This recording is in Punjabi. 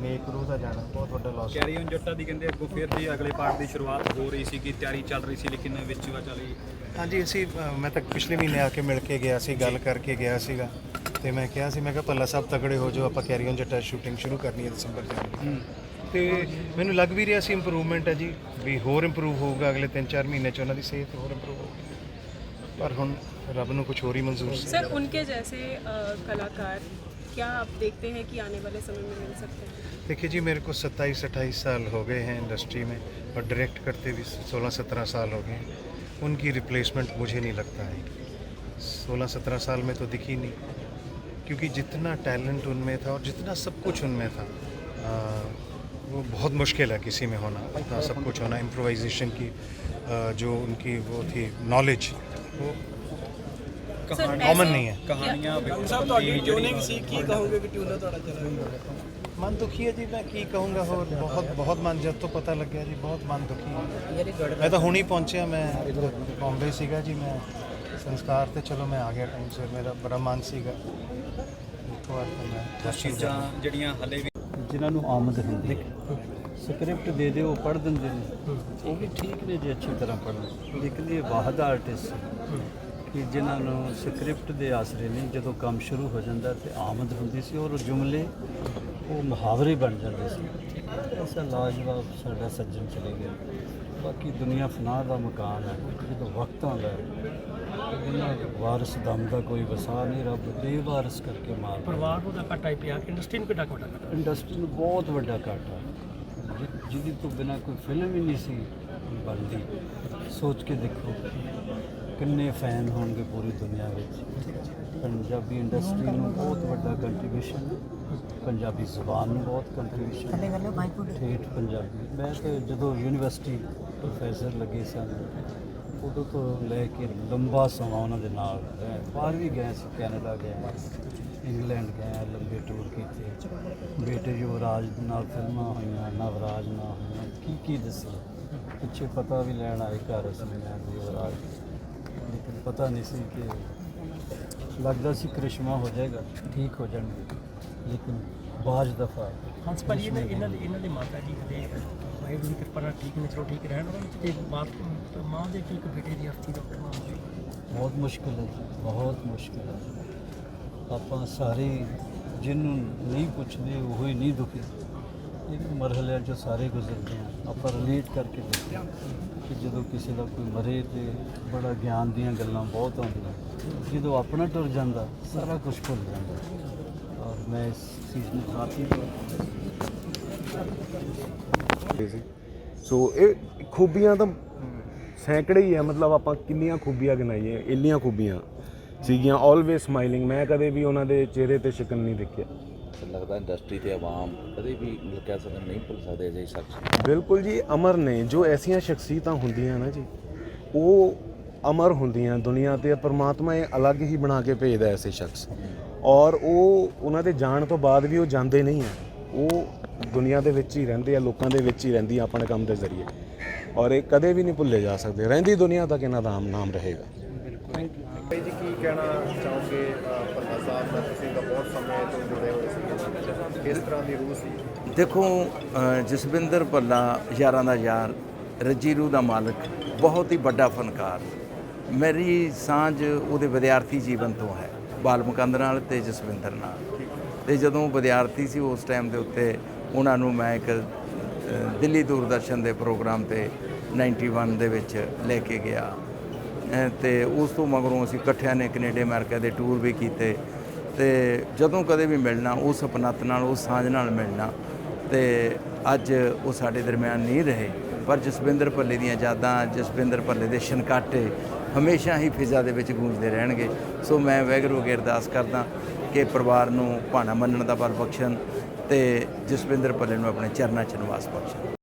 ਨੇਕ ਰੂਹ ਦਾ ਜਾਣਾ ਬਹੁਤ ਵੱਡਾ ਲਾਸ ਕੈਰੀਅਨ ਜੱਟਾ ਦੀ ਕਹਿੰਦੇ ਅੱਗੋਂ ਫਿਰ ਦੀ ਅਗਲੇ ਪਾਰਟ ਦੀ ਸ਼ੁਰੂਆਤ ਹੋ ਰਹੀ ਸੀ ਕਿ ਤਿਆਰੀ ਚੱਲ ਰਹੀ ਸੀ ਲੇਕਿਨ ਵਿੱਚ ਵਾ ਚੱਲੀ ਹਾਂਜੀ ਅਸੀਂ ਅ, ਮੈਂ ਤਾਂ ਪਿਛਲੇ ਮਹੀਨੇ ਆ ਕੇ ਮਿਲ ਕੇ ਗਿਆ ਸੀ ਗੱਲ ਕਰਕੇ ਗਿਆ ਸੀਗਾ ਤੇ ਮੈਂ ਕਿਹਾ ਸੀ ਮੈਂ ਕਿਹਾ ਭੱਲਾ ਸਾਹਿਬ ਤਗੜੇ ਹੋ ਜਾਓ ਆਪਾਂ ਕੈਰੀਅਨ ਜੱਟਾ ਸ਼ੂਟਿੰਗ ਸ਼ੁਰੂ ਕਰਨੀ ਹੈ ਦਸੰਬਰ ਚ ਤੇ ਮੈਨੂੰ ਲੱਗ ਵੀ ਰਿਹਾ ਸੀ ਇੰਪਰੂਵਮੈਂਟ ਹੈ ਜੀ ਵੀ ਹੋਰ ਇੰਪਰੂਵ ਹੋਊਗਾ ਅਗਲੇ 3-4 ਮਹੀਨੇ ਚ ਉਹਨਾਂ ਦੀ ਸਿਹਤ ਹੋਰ ਇੰਪਰੂਵ ਹੋਊਗੀ ਪਰ ਹੁਣ ਰੱਬ ਨੂੰ ਕੁਝ ਹੋਰ ਹੀ ਮਨਜ਼ੂਰ ਸੀ सर उनके जैसे अ, कलाकार क्या आप देखते हैं कि आने वाले समय में मिल सकते हैं देखिए जी मेरे को 27 28 साल हो गए हैं इंडस्ट्री में और डायरेक्ट करते भी 16 17 साल हो गए हैं। उनकी रिप्लेसमेंट मुझे नहीं लगता है। 16 17 साल में तो दिखी नहीं क्योंकि जितना टैलेंट उनमें था और जितना सब कुछ उनमें था आ, वो बहुत मुश्किल है किसी में होना। इतना सब कुछ होना इम्प्रोवाइजेशन की आ, जो उनकी वो थी नॉलेज वो ਕਾਮਨ ਨਹੀਂ ਹੈ। ਕਹਾਣੀਆਂ ਸਭ ਤੁਹਾਡੀ ਟਿਊਨਿੰਗ ਸੀ ਕੀ ਕਹੋਗੇ ਕਿ ਟਿਊਨਰ ਤੁਹਾਡਾ ਚੱਲ ਰਿਹਾ ਮਨ ਦੁਖੀ ਹੈ ਜੀ ਮੈਂ ਕੀ ਕਹੂੰਗਾ ਹੋਰ? ਬਹੁਤ ਬਹੁਤ ਮਨ ਜਦ ਤੋਂ ਪਤਾ ਲੱਗਿਆ ਜੀ ਬਹੁਤ ਮਨ ਦੁਖੀ ਹੈ। ਮੈਂ ਤਾਂ ਹੁਣੀ ਪਹੁੰਚਿਆ ਮੈਂ ਬੰਬੇ ਸੀਗਾ ਜੀ ਮੈਂ ਸੰਸਕਾਰ ਤੇ ਚਲੋ ਮੈਂ ਆ ਗਿਆ ਟਾਈਮ ਸਿਰ ਮੇਰਾ ਬੜਾ ਮਨ ਸੀਗਾ। ਜਿਨ੍ਹਾਂ ਨੂੰ ਆਮਦ ਹੁੰਦੀ ਸਕ੍ਰਿਪਟ ਦੇ ਦਿਓ ਪੜ੍ਹ ਦਿੰਦੇ ਨੇ। ਉਹ ਵੀ ਠੀਕ ਨੇ ਜੇ ਅੱਛੀ ਤਰ੍ਹਾਂ ਪੜ੍ਹਨ। ਲੇਕਿਨ ਵਾਹਦਾ ਆਰਟਿਸਟ ਕਿ ਜਿਨ੍ਹਾਂ ਨੂੰ ਸਕ੍ਰਿਪਟ ਦੇ ਆਸਰੇ ਨਹੀਂ ਜਦੋਂ ਕੰਮ ਸ਼ੁਰੂ ਹੋ ਜਾਂਦਾ ਤੇ ਆਮਦ ਹੁੰਦੀ ਸੀ ਔਰ ਉਹ ਜੁਮਲੇ ਉਹ ਮੁਹਾਵਰੇ ਬਣ ਜਾਂਦੇ ਸੀ। ਐਸਾ ਲਾਜਵਾਬ ਸਾਡਾ ਸੱਜਣ ਚਲੇ ਗਿਆ। ਬਾਕੀ ਦੁਨੀਆ ਫਨਾ ਦਾ ਮਕਾਨ ਹੈ ਜਦੋਂ ਵਕਤ ਆਉਂਦਾ ਹੈ ਇਹਨਾਂ ਵਾਰਿਸ ਦਮ ਦਾ ਕੋਈ ਵਸਾ ਨਹੀਂ ਰੱਬ ਬੇਵਾਰਿਸ ਕਰਕੇ ਮਾਰ ਪਰਿਵਾਰ ਨੂੰ ਤਾਂ ਘਟਾ ਹੀ ਪਿਆ ਇੰਡਸਟਰੀ ਨੂੰ ਕਿੱਡਾ ਘਟਾ ਇੰਡਸਟਰੀ ਨੂੰ ਬਹੁਤ ਵੱਡਾ ਘਾਟਾ ਜਿਹਦੀ ਤੋਂ ਬਿਨਾ ਕੋਈ ਫਿਲਮ ਹੀ ਨਹੀਂ ਸੀ ਬਣਦੀ। ਸੋਚ ਕੇ ਦੇਖੋ। ਕਿੰਨੇ ਫੈਨ ਹੋਣਗੇ ਪੂਰੀ ਦੁਨੀਆ ਵਿੱਚ? ਪੰਜਾਬੀ ਇੰਡਸਟਰੀ ਨੂੰ ਬਹੁਤ ਵੱਡਾ ਕੰਟਰੀਬਿਊਸ਼ਨ ਪੰਜਾਬੀ ਜ਼ੁਬਾਨ ਨੂੰ ਬਹੁਤ ਕੰਟਰੀਬਿਊਸ਼ਨ ਠੇਠ ਪੰਜਾਬੀ। ਮੈਂ ਤੇ ਜਦੋਂ ਯੂਨੀਵਰਸਿਟੀ ਪ੍ਰੋਫੈਸਰ ਲੱਗੇ ਸਨ ਉਦੋਂ ਤੋਂ ਲੈ ਕੇ ਲੰਬਾ ਸਮਾਂ ਉਹਨਾਂ ਦੇ ਨਾਲ ਬਾਹਰ ਵੀ ਗਏ ਸੀ ਕੈਨੇਡਾ ਗਏ ਇੰਗਲੈਂਡ ਗਏ ਲੰਬੇ ਟੂਰ ਕੀਤੇ। ਬੇਟੇ ਯੁਵਰਾਜ ਨਾਲ ਫਿਲਮਾਂ ਹੋਈਆਂ ਨਵਰਾਜ ਨਾਲ ਹੋਈਆਂ। ਕੀ ਕੀ ਦੱਸਾਂ? ਪਿੱਛੇ ਪਤਾ ਵੀ ਲੈਣ ਆਏ ਘਰ ਅਸੀਂ ਯੁਵਰਾਜ। ਲੇਕਿਨ ਪਤਾ ਨਹੀਂ ਸੀ ਕਿ ਲੱਗਦਾ ਸੀ ਕ੍ਰਿਸ਼ਮਾ ਹੋ ਜਾਏਗਾ ਠੀਕ ਹੋ ਜਾਣਗੇ ਲੇਕਿਨ ਬਾਜ ਦਫਾ ਹੰਸ ਭਾਜੀ ਇਹਨਾਂ ਇਹਨਾਂ ਦੇ ਇਹਨਾਂ ਦੇ ਮਾਤਾ ਜੀ ਹਲੇ ਵਾਹਿਗੁਰੂ ਦੀ ਕਿਰਪਾ ਨਾਲ ਠੀਕ ਨੇ ਚਲੋ ਠੀਕ ਰਹਿਣ ਤੇ ਮਾਂ ਮਾਂ ਦੇ ਕੀ ਇੱਕ ਬੇਟੇ ਦੀ ਅਰਥੀ ਦਾ ਹੋਵੇ ਬਹੁਤ ਮੁਸ਼ਕਿਲ ਹੈ ਬਹੁਤ ਮੁਸ਼ਕਿਲ ਹੈ। ਆਪਾਂ ਸਾਰੇ ਜਿਹਨੂੰ ਨਹੀਂ ਪੁੱਛਦੇ ਉਹ ਹੀ ਨਹੀਂ ਦੁਖੀ। ਇਹ ਮਰਹਲਿਆਂ ਚੋਂ ਸਾਰੇ ਗੁਜ਼ਰਦੇ ਆ। ਆਪਾਂ ਰਿਲੇਟ ਕਰਕੇ ਦੇਖਦੇ ਹਾਂ ਕਿ ਜਦੋਂ ਕਿਸੇ ਦਾ ਕੋਈ ਮਰੇ ਤੇ ਬੜਾ ਗਿਆਨ ਦੀਆਂ ਗੱਲਾਂ ਬਹੁਤ ਆਉਂਦੀਆਂ। ਜਦੋਂ ਆਪਣਾ ਟੁਰ ਜਾਂਦਾ, ਸਾਰਾ ਕੁਝ ਭੁੱਲ ਜਾਂਦਾ। ਔਰ ਮੈਂ ਇਸ ਚੀਜ਼ ਨੂੰ ਕਾਫੀ ਸੀ ਸੋ ਇਹ ਖੂਬੀਆਂ ਤਾਂ ਸੈਂਕੜੇ ਹੀ ਆ, ਮਤਲਬ ਆਪਾਂ ਕਿੰਨੀਆਂ ਖੂਬੀਆਂ ਗਿਣਾਈਏ ਇੰਨੀਆਂ ਖੂਬੀਆਂ ਸੀਗੀਆਂ ਆਲਵੇਸ ਸਮਾਈਲਿੰਗ ਮੈਂ ਕਦੇ ਵੀ ਉਹਨਾਂ ਦੇ ਚਿਹਰੇ ਤੇ ਸ਼ਿਕਨ ਨਹੀਂ ਦੇਖਿਆ। ਲੱਗਦਾ ਇੰਡਸਟਰੀ ਤੇ ਆਵਾਮ ਕਦੇ ਵੀ ਮਤਲਬ ਕਹਿ ਸਕਦੇ ਨਹੀਂ ਭੁੱਲ ਸਕਦੇ ਅਜਿਹੇ ਸ਼ਖਸ ਬਿਲਕੁਲ ਜੀ ਅਮਰ ਨੇ ਜੋ ਐਸੀਆਂ ਸ਼ਖਸੀਅਤਾਂ ਹੁੰਦੀਆਂ ਨਾ ਜੀ ਉਹ ਅਮਰ ਹੁੰਦੀਆਂ ਦੁਨੀਆ ਤੇ ਪਰਮਾਤਮਾ ਇਹ ਅਲੱਗ ਹੀ ਬਣਾ ਕੇ ਭੇਜਦਾ ਐਸੇ ਸ਼ਖਸ। ਔਰ ਉਹ ਉਹਨਾਂ ਦੇ ਜਾਣ ਤੋਂ ਬਾਅਦ ਵੀ ਉਹ ਜਾਂਦੇ ਨਹੀਂ ਆ। ਉਹ ਦੁਨੀਆ ਦੇ ਵਿੱਚ ਹੀ ਰਹਿੰਦੇ ਆ ਲੋਕਾਂ ਦੇ ਵਿੱਚ ਹੀ ਰਹਿੰਦੀ ਆ ਆਪਣੇ ਕੰਮ ਦੇ ਜ਼ਰੀਏ। ਔਰ ਇਹ ਕਦੇ ਵੀ ਨਹੀਂ ਭੁੱਲੇ ਜਾ ਸਕਦੇ। ਰਹਿੰਦੀ ਦੁਨੀਆ ਤੱਕ ਇਹਨਾਂ ਦਾ ਨਾਮ ਰਹੇਗਾ। ਭਾਈ ਜੀ ਕੀ ਕਹਿਣਾ ਚਾਹੋਗੇ ਪੱਲਾ ਸਾਹਿਬ ਦਾ ਤੁਸੀਂ ਤਾਂ ਬਹੁਤ ਸਮੇਂ ਤੋਂ ਜੁੜੇ ਹੋਏ ਸੀ। ਕਿਸ ਤਰ੍ਹਾਂ ਦੀ ਰੂਹ ਸੀ? ਦੇਖੋ ਜਸਵਿੰਦਰ ਭੱਲਾ ਯਾਰਾਂ ਦਾ ਯਾਰ ਰੱਜੀ ਰੂਹ ਦਾ ਮਾਲਕ ਬਹੁਤ ਹੀ ਵੱਡਾ ਫਨਕਾਰ। ਮੇਰੀ ਸਾਂਝ ਉਹਦੇ ਵਿਦਿਆਰਥੀ ਜੀਵਨ ਤੋਂ ਹੈ ਬਾਲ ਮੁਕੰਦ ਨਾਲ ਤੇ ਜਸਵਿੰਦਰ ਨਾਲ। ਤੇ ਜਦੋਂ ਵਿਦਿਆਰਥੀ ਸੀ ਉਸ ਟਾਈਮ ਦੇ ਉੱਤੇ ਉਹਨਾਂ ਨੂੰ ਮੈਂ ਇੱਕ ਦਿੱਲੀ ਦੂਰਦਰਸ਼ਨ ਦੇ ਪ੍ਰੋਗਰਾਮ ਤੇ 91 ਦੇ ਵਿੱਚ ਲੈ ਕੇ ਗਿਆ। ਅ, ਤੇ ਉਸ ਤੋਂ ਮਗਰੋਂ ਅਸੀਂ ਇਕੱਠਿਆਂ ਨੇ ਕੈਨੇਡਾ ਅਮਰੀਕਾ ਦੇ ਟੂਰ ਵੀ ਕੀਤੇ। ਤੇ ਜਦੋਂ ਕਦੇ ਵੀ ਮਿਲਣਾ ਉਸ ਅਪਨਤ ਨਾਲ ਉਸ ਸਾਂਝ ਨਾਲ ਮਿਲਣਾ, ਤੇ ਅੱਜ ਉਹ ਸਾਡੇ ਦਰਮਿਆਨ ਨਹੀਂ ਰਹੇ। ਪਰ ਜਸਵਿੰਦਰ ਭੱਲੇ ਦੀਆਂ ਯਾਦਾਂ, ਜਸਵਿੰਦਰ ਭੱਲੇ ਦੇ ਛਨਕਾਟੇ ਹਮੇਸ਼ਾ ਹੀ ਫਿਜ਼ਾ ਦੇ ਵਿੱਚ ਗੂੰਜਦੇ ਰਹਿਣਗੇ। ਸੋ ਮੈਂ ਵੈਗਰੂ ਅਗੇ ਅਰਦਾਸ ਕਰਦਾ ਕਿ ਪਰਿਵਾਰ ਨੂੰ ਭਾਣਾ ਮੰਨਣ ਦਾ ਬਲ ਬਖਸ਼ਣ ਤੇ ਜਸਵਿੰਦਰ ਭੱਲੇ ਨੂੰ ਆਪਣੇ ਚਰਨਾਂ 'ਚ ਨਿਵਾਸ ਬਖਸ਼ਣ।